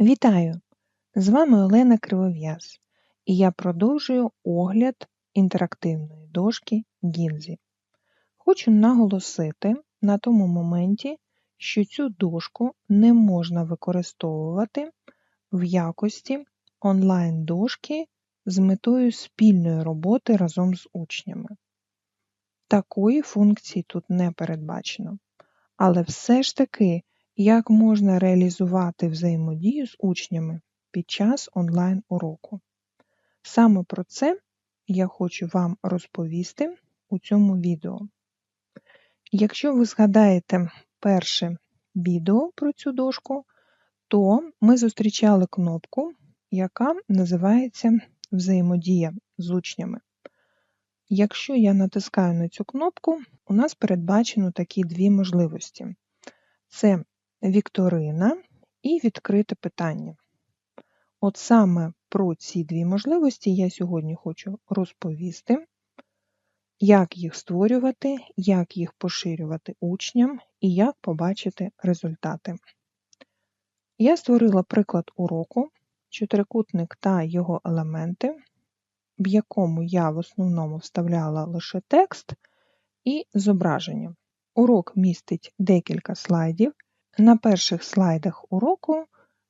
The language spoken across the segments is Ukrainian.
Вітаю! З вами Олена Кривов'яз і я продовжую огляд інтерактивної дошки Гінзі. Хочу наголосити на тому моменті, що цю дошку не можна використовувати в якості онлайн-дошки з метою спільної роботи разом з учнями. Такої функції тут не передбачено. Але все ж таки як можна реалізувати взаємодію з учнями під час онлайн-уроку? Саме про це я хочу вам розповісти у цьому відео. Якщо ви згадаєте перше відео про цю дошку, то ми зустрічали кнопку, яка називається Взаємодія з учнями. Якщо я натискаю на цю кнопку, у нас передбачено такі дві можливості: це вікторина і відкрите питання. От саме про ці дві можливості я сьогодні хочу розповісти, як їх створювати, як їх поширювати учням і як побачити результати. Я створила приклад уроку, чотирикутник та його елементи, в якому я в основному вставляла лише текст і зображення. Урок містить декілька слайдів. На перших слайдах уроку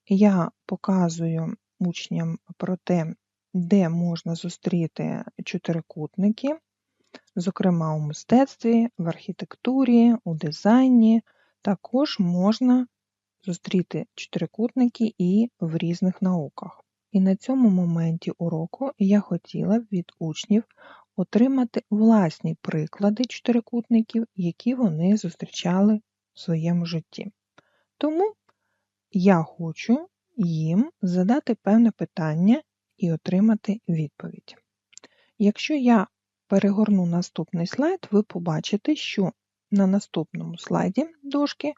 я показую учням про те, де можна зустріти чотирикутники, зокрема у мистецтві, в архітектурі, у дизайні. Також можна зустріти чотирикутники і в різних науках. І на цьому моменті уроку я хотіла б від учнів отримати власні приклади чотирикутників, які вони зустрічали в своєму житті. Тому я хочу їм задати певне питання і отримати відповідь. Якщо я перегорну наступний слайд, ви побачите, що на наступному слайді дошки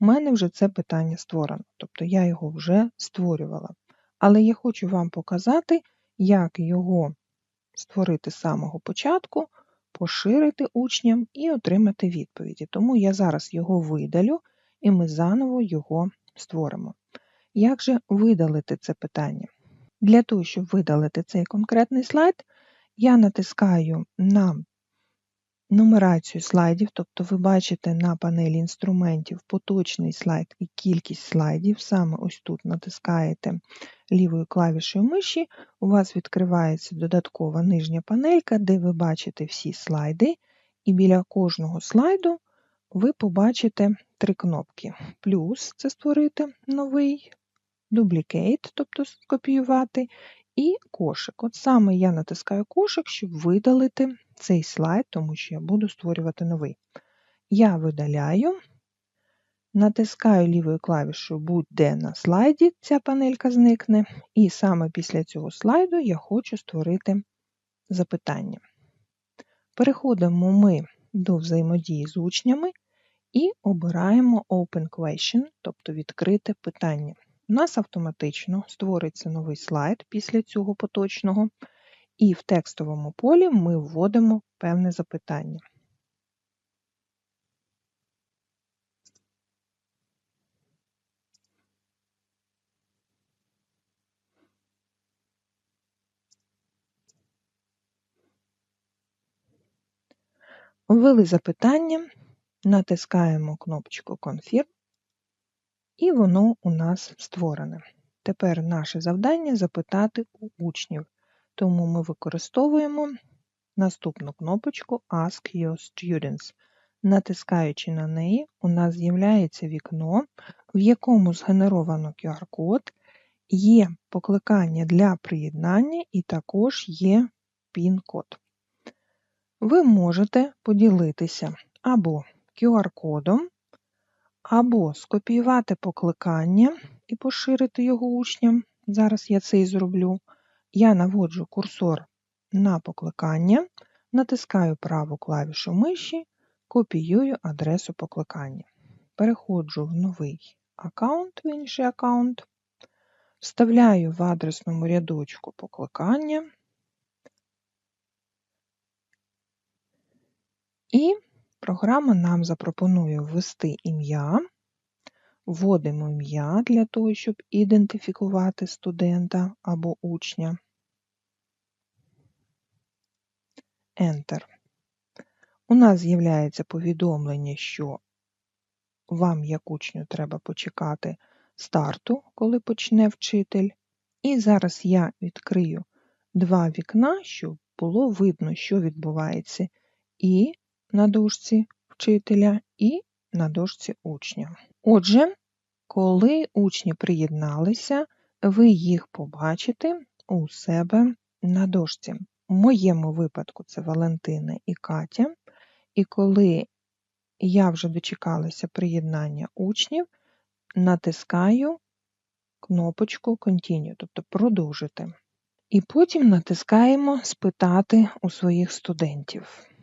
у мене вже це питання створено, тобто я його вже створювала. Але я хочу вам показати, як його створити з самого початку, поширити учням і отримати відповіді. Тому я зараз його видалю і ми заново його створимо. Як же видалити це питання? Для того, щоб видалити цей конкретний слайд, я натискаю на нумерацію слайдів, тобто ви бачите на панелі інструментів поточний слайд і кількість слайдів. Саме ось тут натискаєте лівою клавішою миші, у вас відкривається додаткова нижня панелька, де ви бачите всі слайди, і біля кожного слайду ви побачите три кнопки. Плюс це створити новий, дублікейт, тобто скопіювати, і кошик. От саме я натискаю кошик, щоб видалити цей слайд, тому що я буду створювати новий. Я видаляю, натискаю лівою клавішою будь-де на слайді, ця панелька зникне, і саме після цього слайду я хочу створити запитання. Переходимо ми до взаємодії з учнями і обираємо Open Question, тобто відкрите питання. У нас автоматично створиться новий слайд після цього поточного, і в текстовому полі ми вводимо певне запитання. Ввели запитання, натискаємо кнопочку Confirm, і воно у нас створене. Тепер наше завдання запитати у учнів, тому ми використовуємо наступну кнопочку Ask Your Students. Натискаючи на неї, у нас з'являється вікно, в якому згенеровано QR-код, є покликання для приєднання і також є PIN-код. Ви можете поділитися або QR-кодом, або скопіювати покликання і поширити його учням. Зараз я це і зроблю. Я наводжу курсор на покликання, натискаю праву клавішу миші, копіюю адресу покликання. Переходжу в новий аккаунт, в інший аккаунт, вставляю в адресному рядочку покликання і програма нам запропонує ввести ім'я, Вводимо ім'я для того, щоб ідентифікувати студента або учня. Enter. У нас з'являється повідомлення, що вам, як учню, треба почекати старту, коли почне вчитель. І зараз я відкрию два вікна, щоб було видно, що відбувається і на дошці вчителя, і на дошці учня. Отже, коли учні приєдналися, ви їх побачите у себе на дошці. В моєму випадку це Валентина і Катя. І коли я вже дочекалася приєднання учнів, натискаю кнопочку Continue, тобто продовжити. І потім натискаємо Спитати у своїх студентів.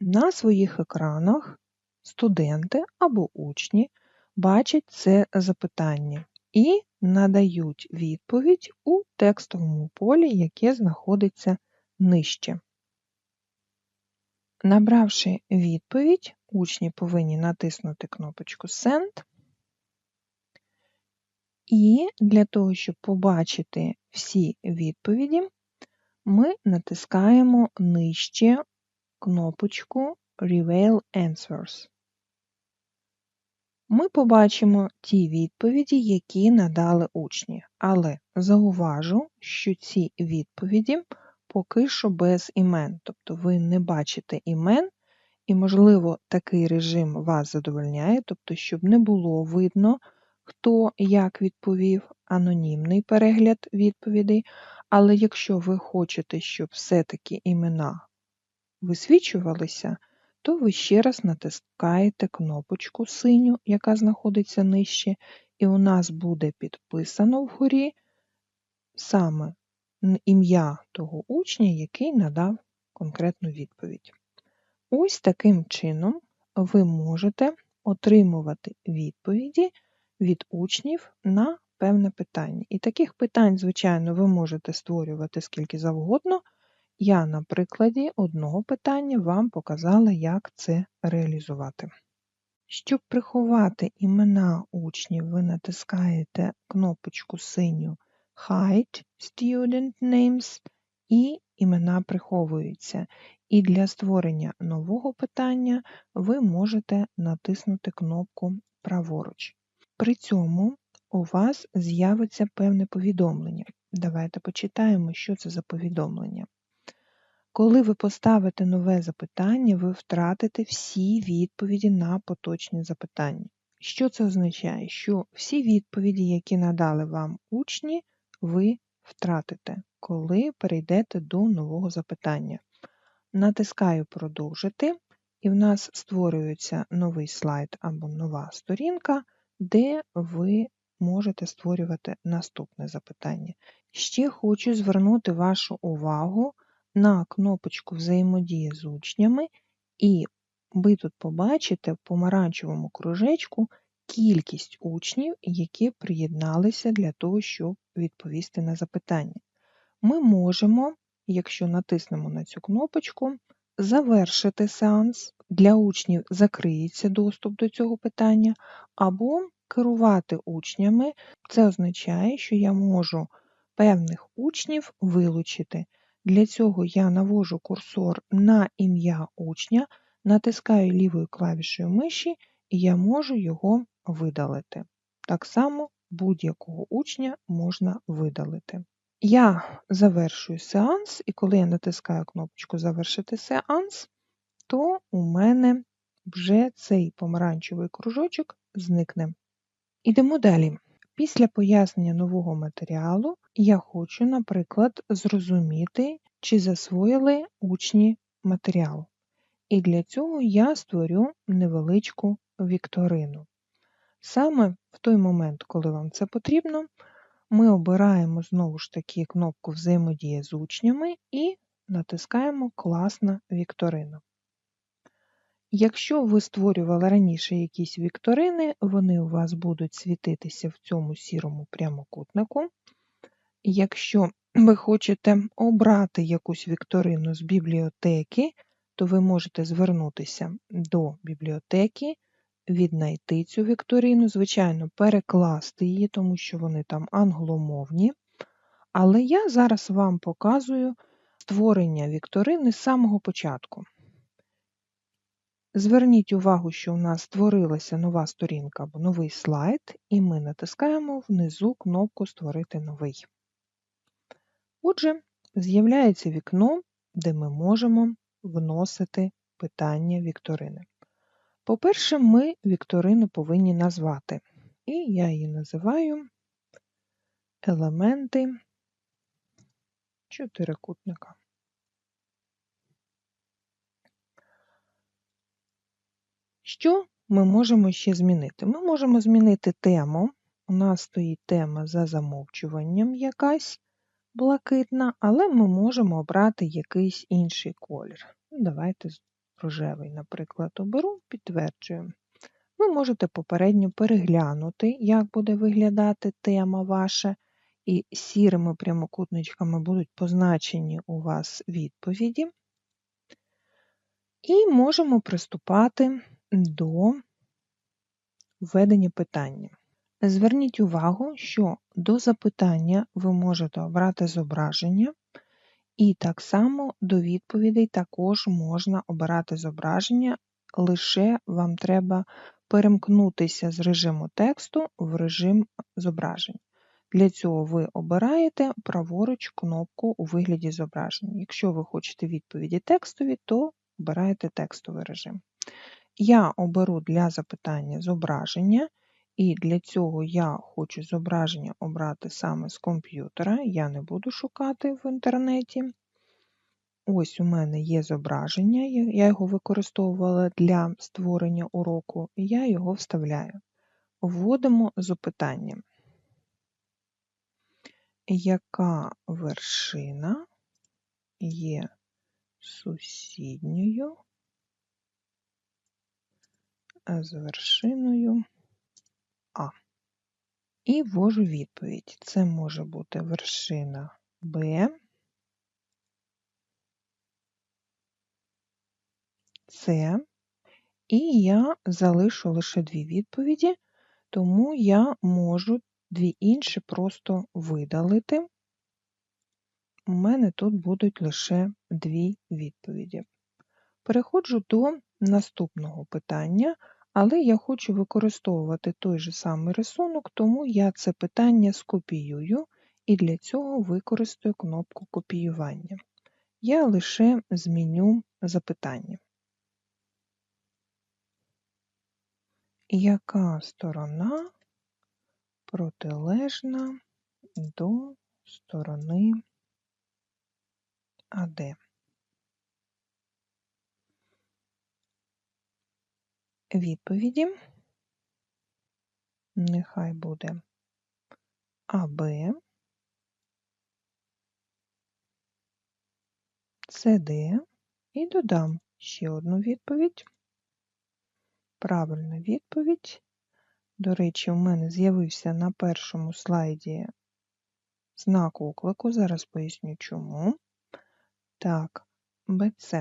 На своїх екранах студенти або учні бачать це запитання і надають відповідь у текстовому полі, яке знаходиться нижче. Набравши відповідь, учні повинні натиснути кнопочку Send. І для того, щоб побачити всі відповіді, ми натискаємо нижче кнопочку Reveal Answers. Ми побачимо ті відповіді, які надали учні, але зауважу, що ці відповіді поки що без імен, тобто ви не бачите імен, і, можливо, такий режим вас задовольняє, тобто, щоб не було видно, хто як відповів, анонімний перегляд відповідей. Але якщо ви хочете, щоб все-таки імена висвічувалися, то ви ще раз натискаєте кнопочку синю, яка знаходиться нижче, і у нас буде підписано вгорі саме ім'я того учня, який надав конкретну відповідь. Ось таким чином ви можете отримувати відповіді від учнів на певне питання. І таких питань, звичайно, ви можете створювати скільки завгодно. Я на прикладі одного питання вам показала, як це реалізувати. Щоб приховати імена учнів, ви натискаєте кнопочку синю Hide Student Names і імена приховуються. І для створення нового питання ви можете натиснути кнопку праворуч. При цьому у вас з'явиться певне повідомлення. Давайте почитаємо, що це за повідомлення. Коли ви поставите нове запитання, ви втратите всі відповіді на поточні запитання. Що це означає? Що всі відповіді, які надали вам учні, ви втратите, коли перейдете до нового запитання. Натискаю Продовжити, і в нас створюється новий слайд або нова сторінка, де ви можете створювати наступне запитання. Ще хочу звернути вашу увагу на кнопочку Взаємодія з учнями, і ви тут побачите в помаранчевому кружечку кількість учнів, які приєдналися для того, щоб відповісти на запитання. Ми можемо, якщо натиснемо на цю кнопочку, завершити сеанс. Для учнів закриється доступ до цього питання, або керувати учнями. Це означає, що я можу певних учнів вилучити. Для цього я навожу курсор на ім'я учня, натискаю лівою клавішею миші, і я можу його видалити. Так само будь-якого учня можна видалити. Я завершую сеанс, і коли я натискаю кнопочку Завершити сеанс, то у мене вже цей помаранчевий кружочок зникне. Ідемо далі. Після пояснення нового матеріалу я хочу, наприклад, зрозуміти, чи засвоїли учні матеріал. І для цього я створю невеличку вікторину. Саме в той момент, коли вам це потрібно, ми обираємо знову ж таки кнопку Взаємодія з учнями і натискаємо Класна вікторина. Якщо ви створювали раніше якісь вікторини, вони у вас будуть світитися в цьому сірому прямокутнику. Якщо ви хочете обрати якусь вікторину з бібліотеки, то ви можете звернутися до бібліотеки віднайти цю вікторину, звичайно, перекласти її, тому що вони там англомовні. Але я зараз вам показую створення вікторини з самого початку. Зверніть увагу, що у нас створилася нова сторінка або новий слайд, і ми натискаємо внизу кнопку Створити новий. Отже, з'являється вікно, де ми можемо вносити питання вікторини. По-перше, ми вікторину повинні назвати. І я її називаю елементи чотирикутника. Що ми можемо ще змінити? Ми можемо змінити тему. У нас стоїть тема за замовчуванням якась блакитна, але ми можемо обрати якийсь інший колір. Ну, давайте рожевий, наприклад, оберу, підтверджую. Ви можете попередньо переглянути, як буде виглядати тема ваша, і сірими прямокутничками будуть позначені у вас відповіді. І можемо приступати до введення питання. Зверніть увагу, що до запитання ви можете обрати зображення, і так само до відповідей також можна обирати зображення, лише вам треба перемкнутися з режиму тексту в режим зображень. Для цього ви обираєте праворуч кнопку у вигляді зображення. Якщо ви хочете відповіді текстові, то обираєте текстовий режим. Я оберу для запитання зображення, і для цього я хочу зображення обрати саме з комп'ютера. Я не буду шукати в інтернеті. Ось у мене є зображення, я його використовувала для створення уроку, і я його вставляю. Вводимо запитання. Яка вершина є сусідньою з вершиною А? І ввожу відповідь. Це може бути вершина Б, С, і я залишу лише дві відповіді, тому я можу дві інші просто видалити. У мене тут будуть лише дві відповіді. Переходжу до наступного питання, але я хочу використовувати той же самий рисунок, тому я це питання скопіюю і для цього використаю кнопку копіювання. Я лише зміню запитання. Яка сторона протилежна до сторони АД? Відповіді нехай буде АБ, СД і додам ще одну відповідь. Правильна відповідь. До речі, у мене з'явився на першому слайді знак оклику, зараз поясню чому. Так, БЦ.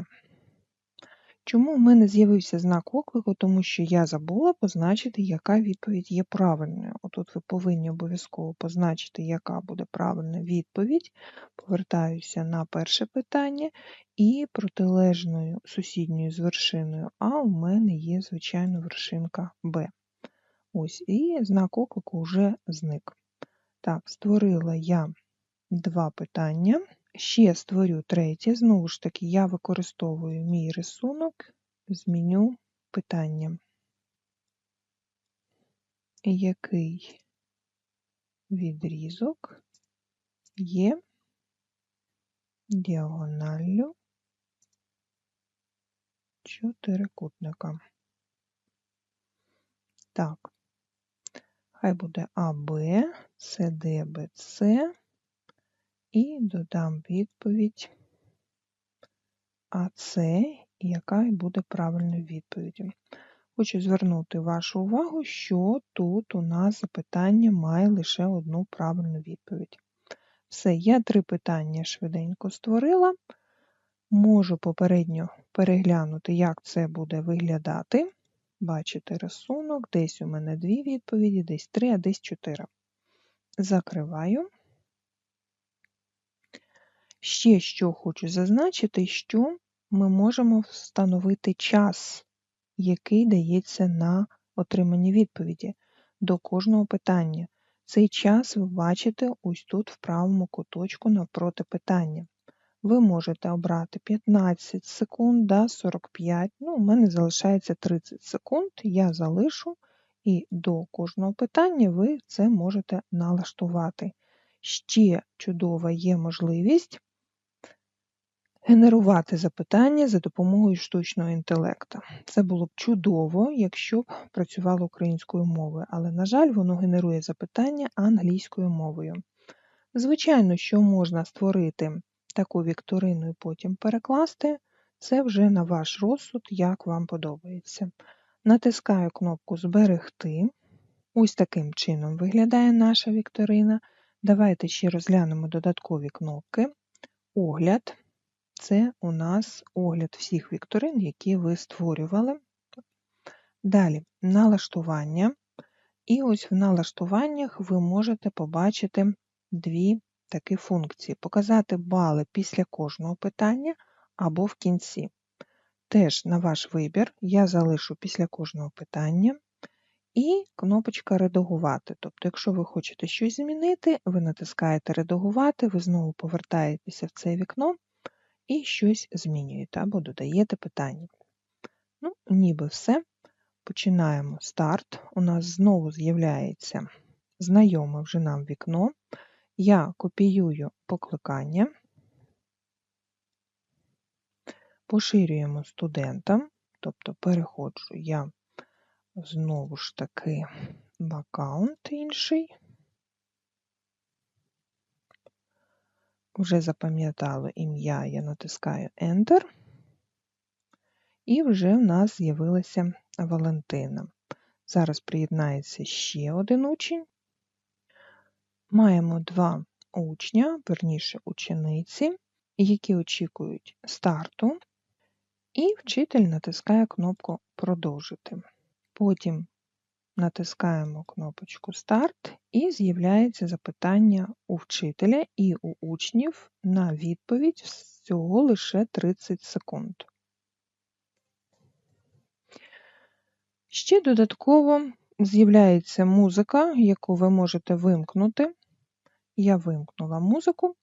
Чому в мене з'явився знак оклику? Тому що я забула позначити, яка відповідь є правильною. Отут ви повинні обов'язково позначити, яка буде правильна відповідь. Повертаюся на перше питання, і протилежною сусідньою з вершиною А у мене є, звичайно, вершинка Б. Ось, і знак оклику вже зник. Так, створила я два питання. Ще створю третє. Знову ж таки, я використовую мій рисунок, зміню питання. Який відрізок є діагоналлю чотирикутника? Так, хай буде АБ, СД, БЦ і додам відповідь АЦ, яка і буде правильною відповіддю. Хочу звернути вашу увагу, що тут у нас запитання має лише одну правильну відповідь. Все, я три питання швиденько створила. Можу попередньо переглянути, як це буде виглядати. бачите рисунок, десь у мене дві відповіді, десь три, а десь чотири. Закриваю. Ще що хочу зазначити, що ми можемо встановити час, який дається на отримані відповіді до кожного питання. Цей час ви бачите ось тут в правому куточку навпроти питання. Ви можете обрати 15 секунд, да, 45, ну, у мене залишається 30 секунд, я залишу, і до кожного питання ви це можете налаштувати. Ще чудова є можливість генерувати запитання за допомогою штучного інтелекту. Це було б чудово, якщо б працювало українською мовою, але, на жаль, воно генерує запитання англійською мовою. Звичайно, що можна створити таку вікторину і потім перекласти, це вже на ваш розсуд, як вам подобається. Натискаю кнопку Зберегти. Ось таким чином виглядає наша вікторина. Давайте ще розглянемо додаткові кнопки. Огляд. Це у нас огляд всіх вікторин, які ви створювали. Далі налаштування. І ось в налаштуваннях ви можете побачити дві такі функції: показати бали після кожного питання або в кінці. Теж на ваш вибір я залишу після кожного питання. І кнопочка Редагувати. Тобто, якщо ви хочете щось змінити, ви натискаєте Редагувати, ви знову повертаєтеся в це вікно і щось змінюєте або додаєте питання. Ну, ніби все. Починаємо старт. У нас знову з'являється знайоме вже нам вікно. Я копіюю покликання, поширюємо студентам, тобто переходжу я знову ж таки в аккаунт інший. Вже запам'ятали ім'я, я натискаю Enter. І вже в нас з'явилася Валентина. Зараз приєднається ще один учень. Маємо два учня, верніше учениці, які очікують старту, і вчитель натискає кнопку Продовжити. Потім натискаємо кнопочку Старт і з'являється запитання у вчителя і у учнів на відповідь всього лише 30 секунд. Ще додатково з'являється музика, яку ви можете вимкнути. Я вимкнула музику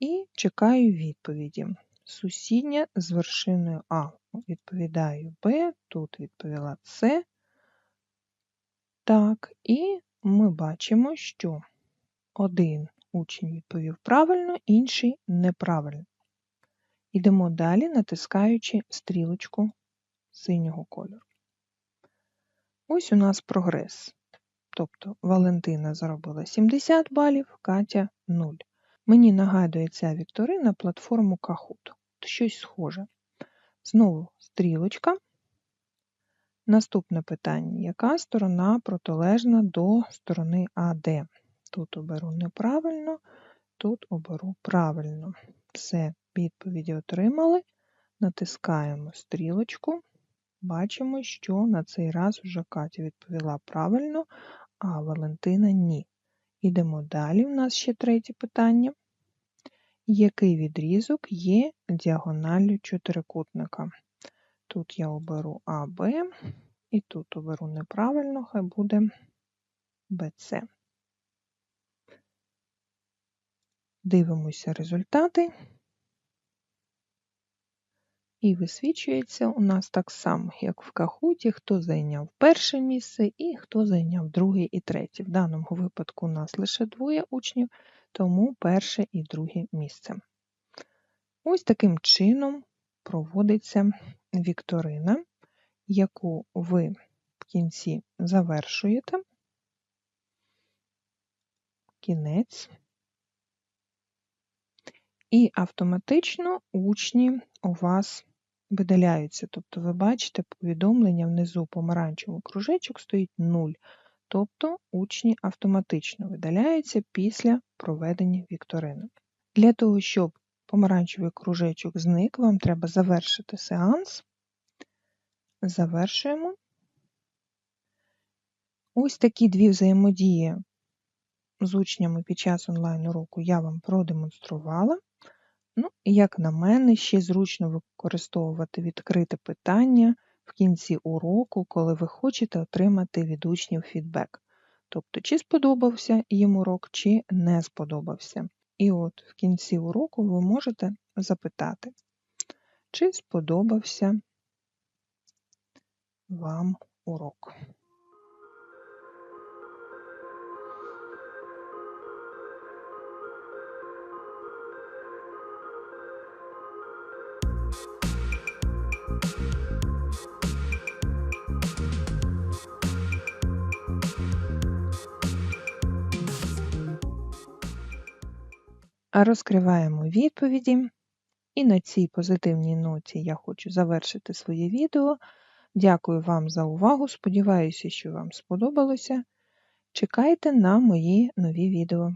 і чекаю відповіді. Сусідня з вершиною А. Відповідаю Б, тут відповіла С. Так, і ми бачимо, що один учень відповів правильно, інший неправильно. Йдемо далі, натискаючи стрілочку синього кольору. Ось у нас прогрес. Тобто Валентина заробила 70 балів, Катя 0. Мені нагадує ця вікторина платформу Kahoot. Щось схоже. Знову стрілочка. Наступне питання: яка сторона протилежна до сторони АД? Тут оберу неправильно, тут оберу правильно. Все, відповіді отримали. Натискаємо стрілочку. Бачимо, що на цей раз вже Катя відповіла правильно, а Валентина ні. Ідемо далі. У нас ще третє питання. Який відрізок є діагоналлю чотирикутника? Тут я оберу АБ, і тут оберу неправильно, хай буде БЦ. Дивимося результати. І висвічується у нас так само, як в кахуті, хто зайняв перше місце і хто зайняв друге і третє. В даному випадку у нас лише двоє учнів, тому перше і друге місце. Ось таким чином проводиться вікторина, яку ви в кінці завершуєте. Кінець. І автоматично учні у вас видаляються. Тобто, ви бачите повідомлення внизу помаранчевий кружечок стоїть 0. Тобто учні автоматично видаляються після проведення вікторини. Для того, щоб помаранчевий кружечок зник, вам треба завершити сеанс. Завершуємо. Ось такі дві взаємодії з учнями під час онлайн-уроку я вам продемонструвала. Ну, і як на мене, ще зручно використовувати відкрите питання в кінці уроку, коли ви хочете отримати від учнів фідбек. Тобто, чи сподобався їм урок, чи не сподобався. І от в кінці уроку ви можете запитати, чи сподобався вам урок. Розкриваємо відповіді. І на цій позитивній ноті я хочу завершити своє відео. Дякую вам за увагу. Сподіваюся, що вам сподобалося. Чекайте на мої нові відео.